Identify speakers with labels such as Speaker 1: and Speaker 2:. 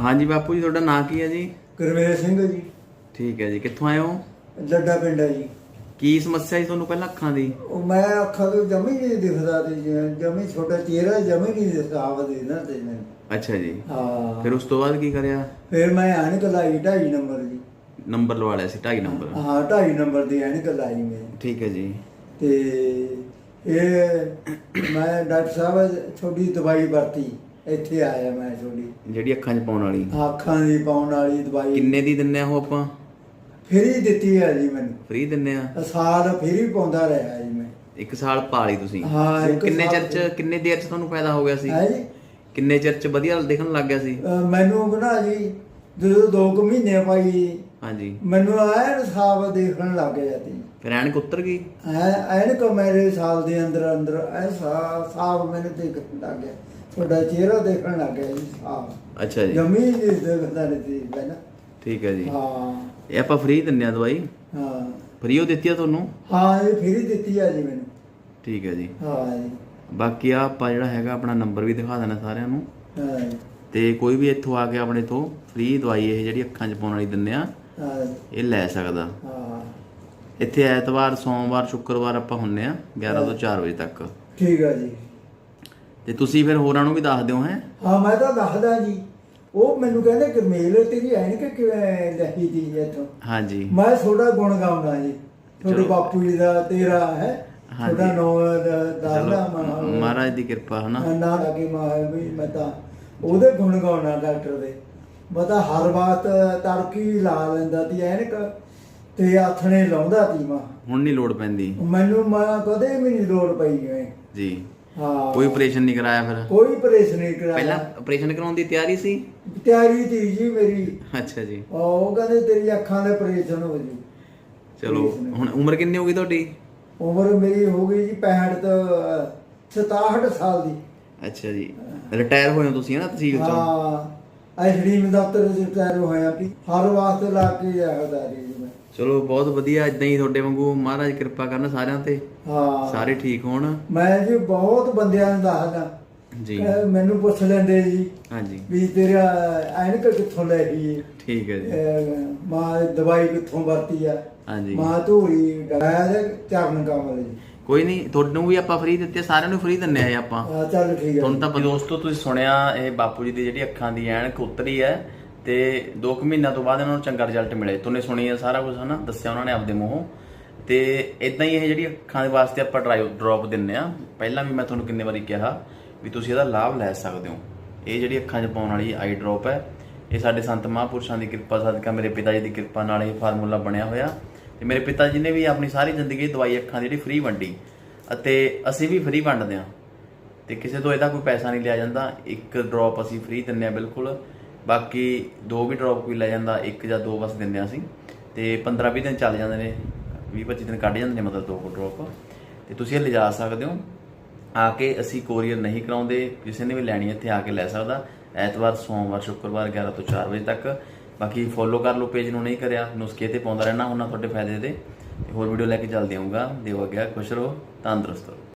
Speaker 1: ਹਾਂਜੀ ਬਾਪੂ ਜੀ ਤੁਹਾਡਾ ਨਾਂ ਕੀ ਹੈ ਜੀ?
Speaker 2: ਗੁਰਵੇਲ ਸਿੰਘ ਜੀ।
Speaker 1: ਠੀਕ ਹੈ ਜੀ ਕਿੱਥੋਂ ਆਏ ਹੋ?
Speaker 2: ਲੱਡਾ ਪਿੰਡ ਹੈ ਜੀ।
Speaker 1: ਕੀ ਸਮੱਸਿਆ ਸੀ ਤੁਹਾਨੂੰ ਪਹਿਲਾਂ ਅੱਖਾਂ ਦੀ?
Speaker 2: ਉਹ ਮੈਂ ਅੱਖਾਂ ਤੋਂ ਜਮੀ ਨਹੀਂ ਦਿਖਦਾ ਤੇ ਜਮੀ ਛੋਟਾ ਚਿਹਰਾ ਜਮੀ ਨਹੀਂ ਦਿਖਦਾ ਦੇ ਨਾ ਤੇ ਮੈਨੂੰ
Speaker 1: ਅੱਛਾ ਜੀ।
Speaker 2: ਹਾਂ।
Speaker 1: ਫਿਰ ਉਸ ਤੋਂ ਬਾਅਦ ਕੀ ਕਰਿਆ?
Speaker 2: ਫਿਰ ਮੈਂ ਐਨਕ ਲਾਈ ਢਾਈ ਨੰਬਰ ਦੀ
Speaker 1: ਨੰਬਰ ਲਵਾ ਲਿਆ ਸੀ 2.5 ਨੰਬਰ।
Speaker 2: ਹਾਂ ਢਾਈ ਨੰਬਰ ਦੀ ਐਨਕ ਲਾਈ ਮੈਂ।
Speaker 1: ਠੀਕ ਹੈ ਜੀ।
Speaker 2: ਤੇ ਇਹ ਮੈਂ ਡਾਕਟਰ ਸਾਹਿਬ ਛੋਟੀ ਦਵਾਈ ਵਰਤੀ। ਇੱਥੇ ਆਇਆ ਮੈਂ ਛੋਟੀ
Speaker 1: ਜਿਹੜੀ ਅੱਖਾਂ 'ਚ ਪਾਉਣ ਵਾਲੀ।
Speaker 2: ਅੱਖਾਂ ਦੀ ਪਾਉਣ ਵਾਲੀ ਦਵਾਈ।
Speaker 1: ਕਿੰਨੇ ਦੀ ਦਿੰਨੇ ਆ ਉਹ ਆਪਾਂ?
Speaker 2: ਫਰੀ ਦਿੱਤੀ ਹੈ ਜੀ ਮੈਨੂੰ।
Speaker 1: ਫ੍ਰੀ ਦਿੰਨੇ ਆ?
Speaker 2: ਸਾਲ ਫਰੀ ਪਾਉਂਦਾ ਰਿਹਾ ਜੀ ਮੈਂ।
Speaker 1: ਇੱਕ ਸਾਲ ਪਾਲੀ ਤੁਸੀਂ।
Speaker 2: ਹਾਂ, ਇੱਕ
Speaker 1: ਕਿੰਨੇ
Speaker 2: ਸਾਲ
Speaker 1: ਚਿਰ ਚ ਕਿੰਨੇ ਦੇਰ ਚ ਤੁਹਾਨੂੰ ਫਾਇਦਾ ਹੋ ਗਿਆ ਸੀ?
Speaker 2: ਹੈ ਜੀ?
Speaker 1: ਕਿੰਨੇ ਚਿਰ ਚ ਵਧੀਆ ਦਿਖਣ ਲੱਗ ਗਿਆ ਸੀ?
Speaker 2: ਅਹ ਮੈਨੂੰ ਬਣਾ ਜੀ ਜਦੋਂ ਦੋ ਕੁ ਮਹੀਨੇ ਪਾਈ
Speaker 1: ਹਾਂਜੀ।
Speaker 2: ਮੈਨੂੰ ਐਨ ਸਾਫ਼ ਦੇਖਣ ਲੱਗ ਜਾਂਦੀ
Speaker 1: ਫਿਰ ਐਨਕ ਉਤਰ ਗਈ?
Speaker 2: ਐ ਐਨ ਕੋ ਮੇਰੇ ਸਾਲ ਦੇ ਅੰਦਰ ਅੰਦਰ ਐ ਸਾਫ਼ ਮੈਨੂੰ ਦੇਖਣ ਲੱਗ ਗਿਆ। ਤੁਹਾਡਾ ਚਿਹਰਾ ਦੇਖਣ ਲੱਗ ਗਿਆ ਜੀ ਸਾਫ਼
Speaker 1: ਅੱਛਾ ਜੀ।
Speaker 2: ਜਮੀ ਜੀ ਦੇਖਦਾ ਨਹੀਂ ਸੀ ਪਹਿਲਾਂ।
Speaker 1: ਠੀਕ ਹੈ ਜੀ।
Speaker 2: ਹਾਂ।
Speaker 1: ਇਹ ਆਪਾਂ ਫ੍ਰੀ ਦਿੰਨੇ ਆ ਦਵਾਈ?
Speaker 2: ਹਾਂ।
Speaker 1: ਫ੍ਰੀ ਉਹ ਦਿੱਤੀ ਆ ਤੁਹਾਨੂੰ?
Speaker 2: ਹਾਂ ਇਹ ਫਰੀ ਦਿੱਤੀ ਆ ਜੀ ਮੈਨੂੰ।
Speaker 1: ਠੀਕ ਹੈ ਜੀ।
Speaker 2: ਹਾਂ ਜੀ।
Speaker 1: ਬਾਕੀ ਆ ਆਪਾਂ ਜਿਹੜਾ ਹੈਗਾ ਆਪਣਾ ਨੰਬਰ ਵੀ ਦਿਖਾ ਦੇਣਾ ਸਾਰਿਆਂ ਨੂੰ।
Speaker 2: ਹਾਂ ਜੀ,
Speaker 1: ਤੇ ਕੋਈ ਵੀ ਇੱਥੋਂ ਆ ਕੇ ਆਪਣੇ ਤੋਂ ਫ੍ਰੀ ਦਵਾਈ ਇਹ ਜਿਹੜੀ ਅੱਖਾਂ 'ਚ ਪਾਉਣ ਵਾਲੀ ਦਿੰਨੇ ਆ
Speaker 2: ਹਾਂ।
Speaker 1: ਇਹ ਲੈ ਸਕਦਾ।
Speaker 2: ਹਾਂ।
Speaker 1: ਇੱਥੇ ਐਤਵਾਰ ਸੋਮਵਾਰ ਸ਼ੁੱਕਰਵਾਰ ਆਪਾਂ ਹੁੰਨੇ ਆ 11 ਤੋਂ 4 ਵਜੇ ਤੱਕ।
Speaker 2: ਠੀਕ ਆ ਜੀ।
Speaker 1: ਤੇ ਤੁਸੀਂ ਫਿਰ ਹੋਰਾਂ ਨੂੰ ਵੀ ਦੱਸ ਦਿਓ ਹੈ।
Speaker 2: ਹਾਂ ਮੈਂ ਤਾਂ ਦੱਸਦਾ ਜੀ। ਉਹ ਮੈਨੂੰ ਕਹਿੰਦੇ ਗਰਮੇਲ ਤੇਰੀ ਐਨਕ ਕਿਵੇਂ ਲੱਗੀ ਦੀ ਇੱਥੋਂ।
Speaker 1: ਹਾਂਜੀ।
Speaker 2: ਮੈਂ ਥੋੜਾ ਗੁਣ ਗਾਉਂਦਾ ਜੀ। ਤੁਹਾਡੇ। ਬਾਪੂ ਜੀ ਦਾ ਤੇਰਾ ਹੈ। ਤੁਹਾਡਾ ਨੋ ਦੱਸਦਾ
Speaker 1: ਮਹਾਰਾਜ ਦੀ ਕਿਰਪਾ ਹਨਾ।
Speaker 2: ਨਾ ਲੱਗੇ ਮੈਂ ਵੀ ਮੈਂ ਤਾਂ ਉਹਦੇ ਗੁਣ ਗਾਉਣਾ ਡਾਕਟਰ ਦੇ। ਮੈਂ ਤਾਂ ਹਰ ਵਾਰ ਤੜਕੀ ਲਾ ਲੈਂਦਾ ਤੀ ਐਨਕ ਤੇ ਆਥਣੇ ਲਾਉਂਦਾ ਤੀ ਮਾਂ।
Speaker 1: ਹੁਣ ਨਹੀਂ ਲੋੜ ਪੈਂਦੀ।
Speaker 2: ਮੈਨੂੰ ਮੈਂ ਕਦੇ ਵੀ ਨਹੀਂ ਲੋੜ ਪਈ ਐ।
Speaker 1: ਜੀ।
Speaker 2: ਹਾਂ।
Speaker 1: ਕੋਈ ਆਪਰੇਸ਼ਨ ਨਹੀਂ ਕਰਾਇਆ ਫਿਰ?
Speaker 2: ਕੋਈ ਪ੍ਰੇਸ ਨਹੀਂ
Speaker 1: ਪਹਿਲਾਂ
Speaker 2: ਕਰਾਇਆ
Speaker 1: ਆਪਰੇਸ਼ਨ ਕਰਾਉਣ ਦੀ ਤਿਆਰੀ ਸੀ?
Speaker 2: ਤਿਆਰੀ ਤੀ ਜੀ ਮੇਰੀ।
Speaker 1: ਅੱਛਾ ਜੀ।
Speaker 2: ਉਹ ਕਹਿੰਦੇ ਤੇਰੀ ਅੱਖਾਂ ਦੇ ਆਪਰੇਸ਼ਨ ਹੋ ਜੂ
Speaker 1: ਚਲੋ ਹੁਣ ਉਮਰ ਕਿੰਨੀ ਹੋ ਗਈ ਤੁਹਾਡੀ?
Speaker 2: ਉਮਰ ਮੇਰੀ ਹੋ ਗਈ ਜੀ 65 ਤੋਂ ਅਹ, 67 ਸਾਲ ਦੀ।
Speaker 1: ਅੱਛਾ ਜੀ। ਰਿਟਾਇਰ ਹੋਏ ਹੋ ਤੁਸੀਂ ਹਨਾ ਤਹਿਸੀਲ ਚੋਂ?
Speaker 2: ਹਾਂ ਐਸਡੀਐਮ ਦਫ਼ਤਰ ਦੇ ਰਿਟਾਇਰ ਹੋਇਆ ਵੀ ਹਰ ਵਾਸਤੇ ਲਾ ਕੇ ਆਖਦਾ ਜੀ ਮੈਂ।
Speaker 1: ਚਲੋ ਬਹੁਤ ਵਧੀਆ ਇਦਾਂ ਹੀ ਤੁਹਾਡੇ ਵਾਂਗੂ ਮਹਾਰਾਜ ਕਿਰਪਾ ਕਰਨ ਸਾਰਿਆਂ ਤੇ।
Speaker 2: ਹਾਂ।
Speaker 1: ਸਾਰੇ ਠੀਕ ਹੋਣ।
Speaker 2: ਮੈਂ ਜੀ ਬਹੁਤ ਬੰਦਿਆਂ ਨੂੰ ਦੱਸਦਾ।
Speaker 1: ਜੀ।
Speaker 2: ਅਹ, ਮੈਨੂੰ ਪੁੱਛ ਲੈਂਦੇ ਜੀ
Speaker 1: ਹਾਂਜੀ।
Speaker 2: ਵੀ ਤੇਰਾ ਐਨਕ ਕਿੱਥੋਂ ਲੈ ਗਈ
Speaker 1: ਠੀਕ ਹੈ ਜੀ।
Speaker 2: ਮਾਂ ਦਵਾਈ ਕਿੱਥੋਂ ਵਰਤੀ ਆ?
Speaker 1: ਹਾਂਜੀ।
Speaker 2: ਮਾਂ ਧੂਰੀ ਗਾਇਆ ਦੇ ਚਰਨ ਕਮਲ ਜੀ
Speaker 1: ਕੋਈ ਨਹੀਂ ਤੁਹਾਨੂੰ ਵੀ ਆਪਾਂ ਫ੍ਰੀ ਦਿੱਤੇ ਸਾਰਿਆਂ ਨੂੰ ਫ੍ਰੀ ਦਿੰਨੇ ਆ ਆਪਾਂ।
Speaker 2: ਆ ਚੱਲ ਠੀਕ ਹੈ
Speaker 1: ਤੁਹਾਨੂੰ ਤਾਂ ਦੋਸਤੋ ਤੁਸੀਂ ਸੁਣਿਆ ਇਹ ਬਾਪੂ ਜੀ ਦੀ ਜਿਹੜੀ ਅੱਖਾਂ ਦੀ ਐਨਕ ਉਤਰੀ ਹੈ ਤੇ 2 ਕੁ ਮਹੀਨਿਆਂ ਤੋਂ ਬਾਅਦ ਇਹਨਾਂ ਨੂੰ ਚੰਗਾ ਰਿਜ਼ਲਟ ਮਿਲੇ। ਤੁਨੇ ਸੁਣੀ ਹੈ ਸਾਰਾ ਕੁਝ ਹਨਾ? ਦੱਸਿਆ ਉਹਨਾਂ ਨੇ ਆਪਦੇ ਮੂੰਹੋਂ। ਤੇ ਇਦਾਂ ਹੀ ਇਹ ਜਿਹੜੀ ਅੱਖਾਂ ਦੇ ਵਾਸਤੇ ਆਪਾਂ ਡਰਾਈਵ ਡ੍ਰੌਪ ਦਿੰਨੇ ਆ। ਪਹਿਲਾਂ ਵੀ ਮੈਂ ਤੁਹਾਨੂੰ ਕਿੰਨੇ ਵਾਰੀ ਕਿਹਾ ਵੀ ਤੁਸੀਂ ਇਹਦਾ ਲਾਭ ਲੈ ਸਕਦੇ ਹੋ। ਇਹ ਜਿਹੜੀ ਅੱਖਾਂ 'ਚ ਪਾਉਣ ਵਾਲੀ ਆਈ ਡ੍ਰੌਪ ਹੈ ਇਹ ਸਾਡੇ ਸੰਤ ਮਹਾਂਪੁਰਸ਼ਾਂ ਦੀ ਕਿਰਪਾ ਸਦਕਾ ਮੇਰੇ ਪਿਤਾ ਜੀ ਦੀ ਕਿਰਪਾ ਨਾਲ ਇਹ ਫਾਰਮੂਲਾ ਬਣਿਆ ਹੋਇਆ। ਤੇ ਮੇਰੇ ਪਿਤਾ ਜੀ ਨੇ ਵੀ ਆਪਣੀ ਸਾਰੀ ਜ਼ਿੰਦਗੀ ਦਵਾਈ ਅੱਖਾਂ ਦੀ ਜਿਹੜੀ ਫ੍ਰੀ ਵੰਡੀ ਅਤੇ ਅਸੀਂ ਵੀ ਫ੍ਰੀ ਵੰਡਦੇ ਹਾਂ। ਤੇ ਕਿਸੇ ਤੋਂ ਇਹਦਾ ਕੋਈ ਪੈਸਾ ਨਹੀਂ ਲਿਆ ਜਾਂਦਾ। ਇੱਕ ਡ੍ਰੌਪ ਅਸੀਂ ਫ੍ਰੀ ਦਿੰਨੇ ਆ ਬਿਲਕੁਲ। ਬਾਕੀ ਦੋ ਵੀ ਡ੍ਰੌਪ ਕੋਈ ਲੈ ਜਾਂਦਾ, ਇੱਕ ਜਾਂ ਦੋ ਬਸ ਦਿੰਦੇ ਆ ਅਸੀਂ। ਤੇ 15 20 ਦਿਨ ਚੱਲ ਜਾਂਦੇ ਨੇ 20 25 ਦਿਨ ਕੱਢ ਜਾਂਦੇ ਨੇ ਮਤਲਬ ਦੋ ਡ੍ਰੌਪ ਤੇ ਤੁਸੀਂ ਇਹ ਲਿਜਾ ਸਕਦੇ ਹੋ। ਆ ਕੇ ਅਸੀਂ ਕੋਰੀਅਰ ਨਹੀਂ ਕਰਾਉਂਦੇ, ਕਿਸੇ ਨੇ ਵੀ ਲੈਣੀ ਇੱਥੇ ਆ ਕੇ ਲੈ ਸਕਦਾ। ਐਤਵਾਰ, ਸੋਮਵਾਰ, ਸ਼ੁੱਕਰਵਾਰ 11 ਤੋਂ 4 ਵਜੇ ਤੱਕ। ਬਾਕੀ ਫੋਲੋ ਕਰ ਲਓ ਪੇਜ ਨੂੰ, ਨਹੀਂ ਕਰਿਆ, ਨੁਸਖੇ ਤੇ ਪਾਉਂਦਾ ਰਹਿਣਾ ਉਹਨਾਂ ਤੁਹਾਡੇ ਫਾਇਦੇ ਦੇ ਤੇ ਹੋਰ ਵੀਡੀਓ ਲੈ ਕੇ ਚੱਲਦੇ ਆਉਂਗਾ ਦਿਓ ਅੱਗੇ ਖੁਸ਼ ਰਹੋ, ਤੰਦਰੁਸਤ ਰਹੋ।